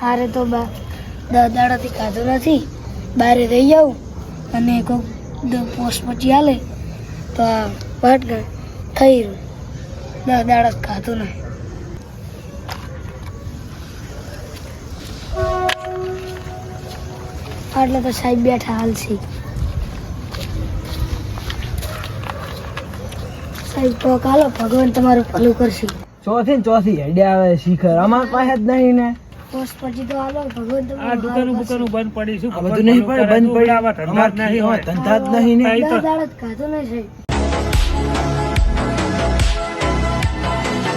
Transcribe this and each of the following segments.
હારે તો બા દસ દાડાથી ખાધું નથી. બારે રહી જાઉં અને કોઈક પોસ્ટ પછી હાલે. તો આ ભટક થઈ રહ્યું. દસ દાડા ખાધું નહીં એટલે તો સાહેબ બેઠા હાલ સાહેબ, તો કાલો ભગવાન તમારું ભલું કરશે. ચોથી ચોથી હેડ્યા આવે શિખર. અમાર પાસે જ નહીં ને. પોસ્ટ પછી તો હાલો ભગવાન આ તમારું દુકાનો બંધ પડી શું બધું નહીં પડે બંધ પડી. આવા ધંધા જ નહીં હોય ધંધા જ નહીં ને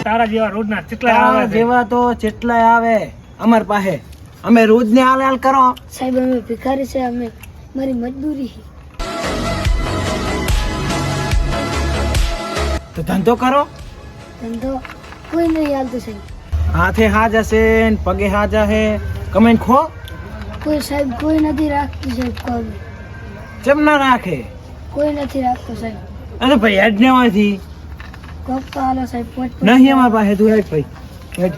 તારા જેવા રોજના કેટલા આવે છે. જેવા તો જેટલાય આવે. અમાર પાસે. અમે રોજ ને હાલ હાલ કરો. સાહેબ અમે ભિખારી છે અમે મારી મજદૂરી તો ધંધો કરો. ધંધો કોઈ નહીં હાલતું સાહેબ. હાથે હાજા ને પગે હાજા હે કમેન્ટ ખો. કોઈ સાહેબ કોઈ નથી રાખતું સાહેબ કોઈ ચમ ના રાખે? કોઈ નથી રાખતો સાહેબ. અરે ભાઈ હેડ ને માંથી કોક હાલો સાહેબ પોચ નહીં અમાર પાસે તું હેડ ભાઈ. હેડ.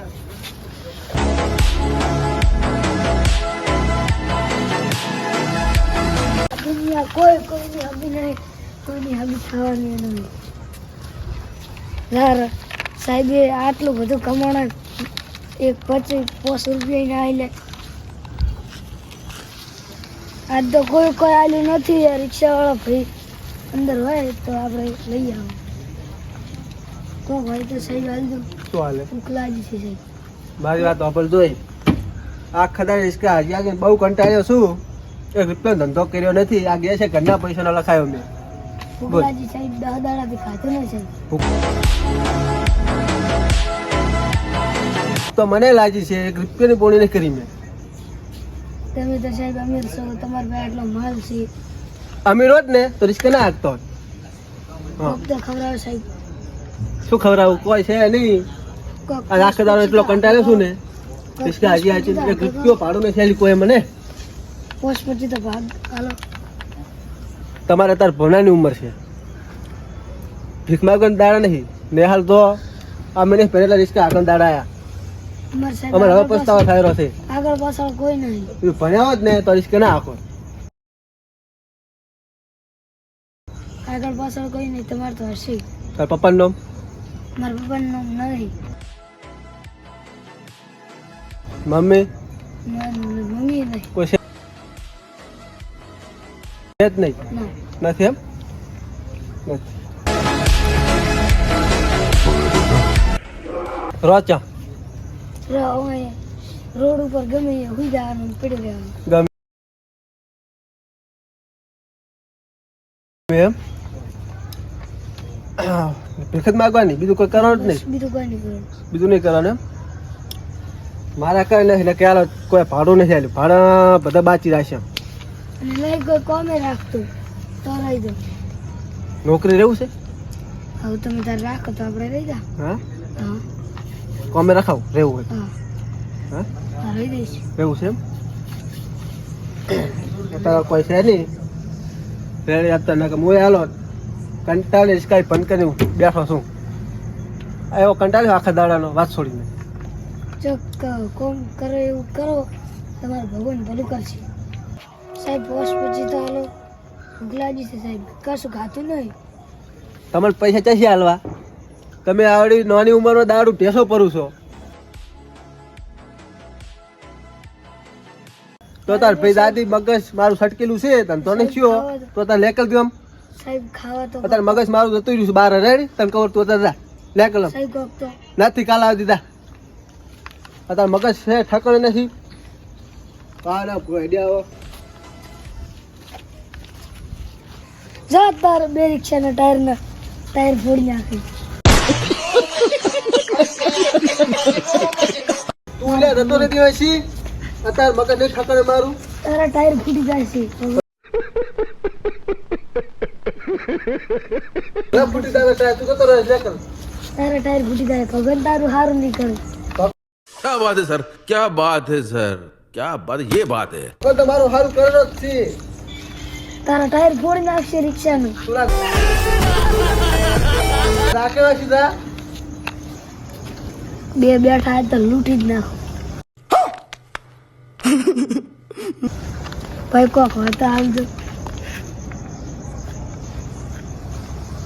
દુનિયા કોઈ કોઈની હબી નહીં કોઈની હબી થવાની નહીં. યાર સાહેબે આટલું બધું કમાણા એક પચીસ પોસ રૂપિયા આવેલે આજ તો કોઈ કોઈ આવેલું નથી યાર રિક્ષાવાળા ભાઈ. અંદર હોય તો આપણે લઈ આવો. તો ભાઈ તો સહી હાલ દો. શું હાલે? ઉકલાજી છે સહી. મારી વાત વાપર જોઈ. આ ખદા રિસ્કા હજી આગળ બહુ કંટાળ્યો છું. એક રૂપિયો ધંધો કર્યો નથી. આ ગયા છે ઘરના પૈસાનો લખાયો મેં. ઉકલાજી સાહેબ દહ દાડાથી નહીં સાહેબ તો મને લાજી છે એક રૂપિયાની પોણી નહીં કરી મેં. તમે તો સાહેબ અમીર છો તમારા પાસે એટલો માલ છે. અમીર હોત ને તો રિસ્ક ના હાંકતો હોત. હા. ખવડાવો સાહેબ. શું ખવડાવું? કોઈ છે નહીં. દાડો એટલો કંટાળ્યો છું ને. રિસ્ક હજી આજે એક રૂપિયો પાડો નહીં થયેલી કોઈ મને. પોસ્ટ પછી તો ભાગ. હાલો. તમારે અત્યારે ભણવાની ઉંમર છે. ભીખ માગવાના દાડા નહીં. નેહાલ તો આ મને પહેલા રિસ્કા આગળ દાડા આયા. અમારે હવે પસ્તાવો પાછળ- થાય રહ્યો છે. આગળ પાછળ કોઈ નહીં. ભણ્યા જ ને તો રિસ્ક ના આખો આગળ પાછળ કોઈ નહીં તમારે તો હશે. તારા પપ્પાનું નામ? મારા પપ્પાનું નામ નહીં. મમ્મી? મમ્મી નહીં. કોઈ છે? જ નહીં? નથી એમ? નથી. રોચા રોડ ઉપર ગમે હુઈ જવાનું પડી રહેવાનું ગમે એમ? ભીખ માગવાની બીજું કોઈ કરવાનું જ નહીં. બીજું કોઈ નહીં કરવાનું. બીજું નહીં કરવાનું મારા કઈ નહીં એટલે ક્યારે કોઈ ભાડું નથી આલ્યું ભાડા બધા બાચી રાખશે નહીં કોઈ કોમે રાખતું તો રહી દો નોકરી રહેવું છે? હવે તમે તારે રાખો તો આપણે રહી જા. હા? હા. કોમે રખાવ? રહેવું હોય રહેવું છે એમ? અત્યારે કોઈ છે નહીં. રેડી આપતા ના કે હું હાલો કંટાળીશ કાંઈ પણ કરી બેઠો છું. એવો કંટાળ્યો આખા દાડાનો વાત છોડીને. કોમ કરો એવું કરો. તમારું ભગવાન ભલું કરશે સાહેબ બોસ પછી તો હાલો. ઉગલાજી છે સાહેબ. કશું ખાતું નહીં. તમારે પૈસા ચાસી હાલવા? તમે આવડી નાની ઉંમરમાં દારૂ ટેસો પરું છો. તો તાર ભાઈ દાદી મગજ મારું સટકેલું છે તને તો નહીં થયો. તો તાર લેકલ ગયો સાહેબ ખાવા તો મગજ મારું જતું રહ્યું છે બહાર રેડી તને ખબર તું જા. લેકલ નથી કાલ આવી દીધા. અત્યારે મગજ છે ઠકણ નથી. આવો તાર બે રિક્ષાના ટાયરના ટાયર ફોડી નાખી. તું લે જતો નથી હોય છી અત્યારે મગજ નહીં ઠકણ મારું તારા ટાયર ફૂટી જાય છે લે ફૂટી તારે ટાયર તું જતો રહે લેકલ તારા ટાયર ફૂટી જાય ભગવાન તારું સારું નહીં કરે क्या बात है सर क्या बात है सर क्या बात ये बात है કોઈ તમારું સારું કરેલો જ છે તારા ટાયર ફોડી નાખશે રિક્ષાનું તું રાખ. રાખેલા સીધા બે બેઠા તો લૂંટી જ નાખો. ભાઈ કોક હતા આવજો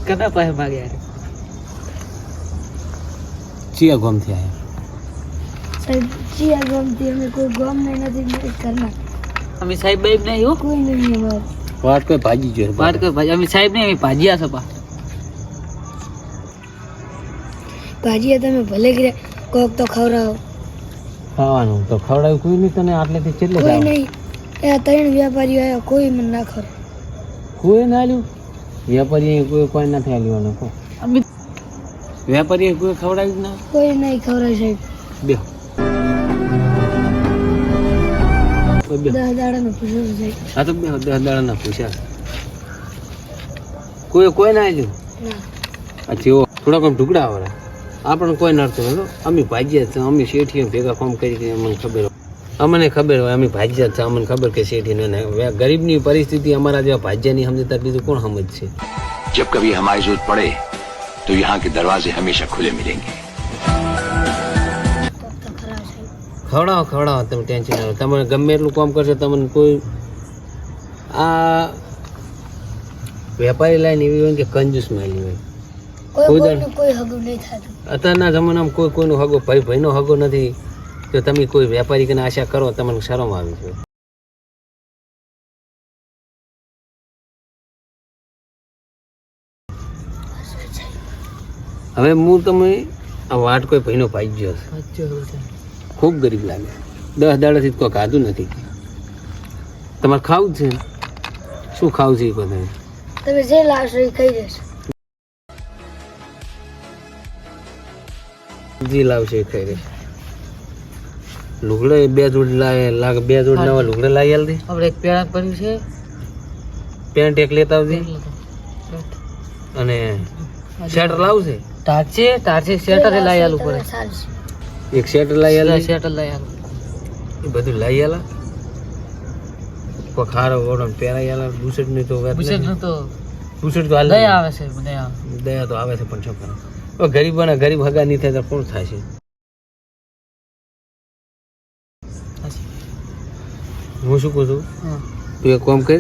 કદા પાસે માગ્યા ચિયા ગોમથી આવ્યા સાહેબ ચિયા ગોમથી અમે કોઈ ગોમ નથી કરના અમે સાહેબ બાઈબ નહીં હો. કોઈ નહીં અમારે. વાત કોઈ ભાજી જોઈએ વાત કોઈ ભાઈ અમે સાહેબ નહીં અમે ભાજીયા છો ભાજીયા તમે ભલે કરે કોક તો ખવડાવો. ખાવાનું તો ખવડાવ્યું કોઈ નહીં તને આટલેથી કેટલે કોઈ નહીં. એ ત્રણ વ્યાપારીઓ આવ્યા કોઈ મને ના ખરો કોઈ ના લ્યું વેપારી કોઈ કોઈ નથી આલ્યું કો કોઈ વેપારી કોઈ ખવડાવ્યું ના? કોઈ નહીં ખવડાવે સાહેબ. બે. દસ દાડાનો પૂછો સાહેબ. આ તો બે દસ દાડા ના પૂછ્યા કોઈ કોઈ ના આલ્યું? ના. આ થોડાક ટુકડા વાળા આપણને કોઈ નડતું નતો. અમે ભાજ્યા અમે શેઠીએ ભેગા કામ કરી અમને ખબર અમને ખબર હોય અમે ભાજ્યા હતા. અમને ખબર કે શેઠીને ગરીબની પરિસ્થિતિ અમારા જેવા ભાજ્યાની સમજતા બીજું કોણ સમજશે? જબ કભી હમારી જરૂરત પડે તો યહાં કે દરવાજે હંમેશા ખુલે મિલેંગે ખવડાવો ખવડાવો તમે ટેન્શન લો. તમે ગમે એટલું કામ કરશો તમને કોઈ આ વેપારી લાઈન એવી હોય કે કંજૂસ માલી હોય. અત્યારના જમાનામાં કોઈ કોઈનો હગો ભાઈ ભાઈનો હગો નથી. જો તમે કોઈ વેપારી કને આશા કરો તમને શરમ આવી છે. હવે હું તમે આ વાટ કોઈ ભાઈનો ભાઈ ગયો છે. ખૂબ ગરીબ લાગે. દસ દાડાથી કોઈ ખાધું નથી. તમારે ખાવું જ છે શું ખાવું છે તમે જે લાવશો એ ખાઈ જશો જી લાવશે ખાઈ લુગડે બે જોડ લાવે લાગ બે જોડ નવા લુગડે લાવી આલ દે. આપણે એક પેન્ટ પડ્યું છે. પેન્ટ એક લેતા આવજે. અને શેટર લાવશે ટારચે ટારચે શેટર લઈ આલું પડે. એક શેટર લાવી આલ. શેટર લઈ આલું. એ બધું લાવી આલા. પખારો ખારો ઓળો પહેરાઈ આલા. બુશર્ટની તો બુશેટ તો બુશર્ટ તો હાલ દયા આવે છે દયા. દયા તો આવે છે પણ શું કરે હવે ગરીબોના ગરીબ હગા નહીં થાય તો કોણ થાય છે? હું શું કહું છું? તું એક કામ કર.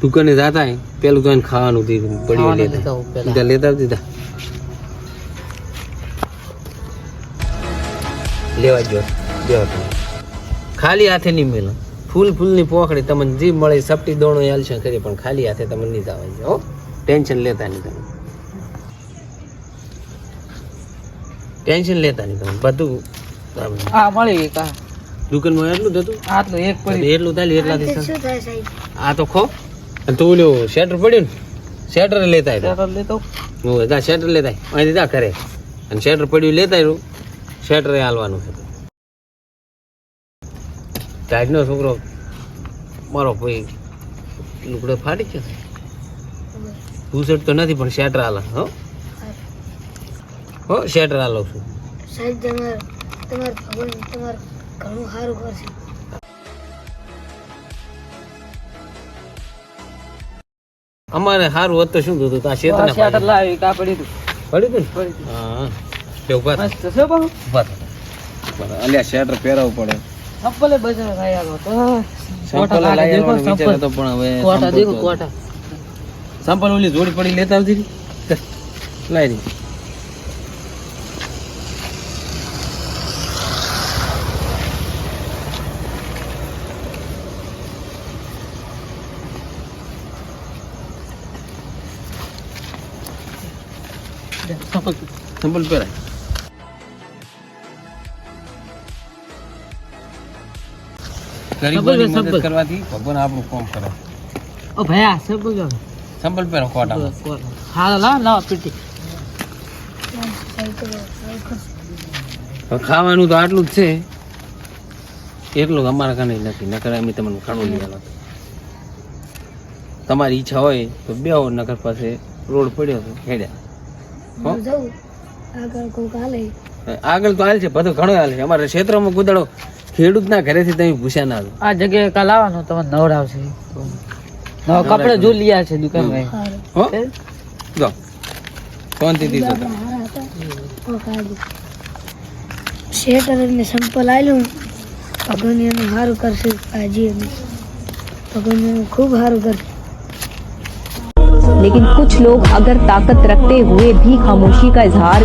દુકાને જાતા પેલું તો એને ખાવાનું દીધું પડી લેતા લેતા તા લેવા જો દેવા તમે ખાલી હાથે નહીં મેલો. ફૂલ ફૂલની પોખડી તમને જે મળે સપટી દોણો હાલશે કરી પણ ખાલી હાથે તમને નહીં જવા હો. ટેન્શન લેતા નહીં તમે. ટેન્શન લેતા નહીં તમે બધું હા આ મળી ગઈ કા દુકાનમાં એટલું થતું આ આટલું એક પડી. એટલું થાય એટલાથી થાય સાહેબ? આ તો ખો. અને તું ઓલું શેટર પડ્યું ને શેટર લેતા આવ્યા. લેતો. હું જા શેટર લેતા. અહીંથી ત્યાં કરે અને શેટર પડ્યું લેતા આવ્યું. શેટર હાલવાનું છે. ટાઈટનો છોકરો મારો ભાઈ લુગડે ફાટી ગયો શેટ તો નથી પણ શેટર હાલ. હો. હો શેટર હાલો છું. સાહેબ તમાર તમાર ભગવાન તમાર ઘણું સારું કરશે અમારે સારું હોત તો શું થતું આ શેતરને શેટર ફાડી. લાવી કા પડ્યું હતું પડ્યું હતું ને? હા તે ઊભા મસ્ત છે બહુ ઊભા થા. અલ્યા શેટર પહેરાવું પડે. સપ્પલે બજાર લઈ આલો તો. સંપલ લઈ આવવાનો વિચાર હતો પણ હવે કોટા દેખો કોટા સંપલ ઓલી જોડી પડી લેતા આવતી. લાઈ દી. સંપલ. સંપલ પહેરાય ગરીબોની મદદ કરવાથી ભગવાન આપણું કામ કરે. ઓ ભયા જો સંપલ પહેરો કોટા હા લા લા પીટી. ખાવાનું તો આટલું જ છે. એટલું અમારા કાને નથી. નકર અમે તમને ખાણું લઈ આવ્યા તમારી ઈચ્છા હોય તો બે નગર પાસે રોડ પડ્યો તો ખેડ્યા. હો? હું જઉં. આગળ કોઈક હાલે આગળ તો હાલ છે બધું ઘણો હાલ છે અમારા ક્ષેત્રમાં કુદાડો ખેડૂતના ઘરેથી તમે ભૂસ્યા ના આવો. આ જગ્યાએ કાલ આવવાનું તમને નવડાવશે નવા કપડે જો લીયા છે દુકાનમાં સારું હો જો શાંતિથી જો આપણા હારા હતા કોઈક આજે શેટર અને સંપલ આવેલું ભગવાન એનું સારું કરશે પાજી અમે ભગવાન એનું ખૂબ સારું કરશે लेकिन कुछ लोग अगर ताकत रखते हुए भी खामोशी का इजहार